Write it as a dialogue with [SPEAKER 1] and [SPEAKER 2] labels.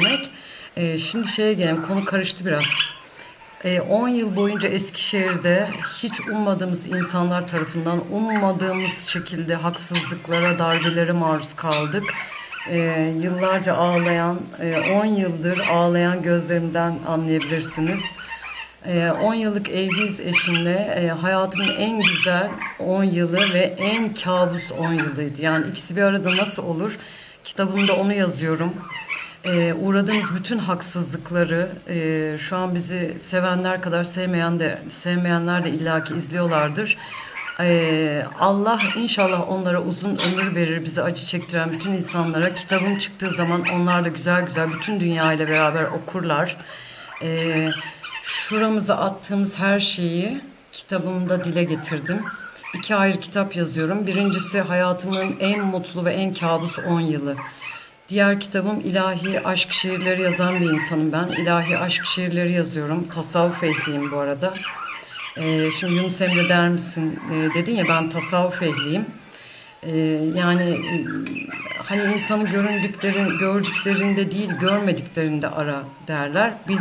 [SPEAKER 1] demek. Ee, şimdi şeye gelelim, konu karıştı biraz. Ee, 10 yıl boyunca Eskişehir'de hiç ummadığımız insanlar tarafından ummadığımız şekilde haksızlıklara, darbelere maruz kaldık. Ee, yıllarca ağlayan, e, 10 yıldır ağlayan gözlerimden anlayabilirsiniz. Ee, 10 yıllık evliyiz eşimle. Ee, hayatımın en güzel 10 yılı ve en kabus 10 yılıydı. Yani ikisi bir arada nasıl olur? Kitabımda onu yazıyorum. Ee, uğradığımız bütün haksızlıkları e, şu an bizi sevenler kadar sevmeyen de sevmeyenler de illaki izliyorlardır. Ee, Allah inşallah onlara uzun ömür verir bizi acı çektiren bütün insanlara. Kitabım çıktığı zaman onlar da güzel güzel bütün dünya ile beraber okurlar. Ee, şuramıza attığımız her şeyi kitabımda dile getirdim. İki ayrı kitap yazıyorum. Birincisi hayatımın en mutlu ve en kabus 10 yılı. Diğer kitabım ilahi aşk şiirleri yazan bir insanım ben. İlahi aşk şiirleri yazıyorum. Tasavvuf ehliyim bu arada. Ee, şimdi Yunus Emre der misin Ee, dedin ya ben tasavvuf ehliyim. Ee, yani e, hani insanın göründüklerin, gördüklerinde değil görmediklerinde ara derler. Biz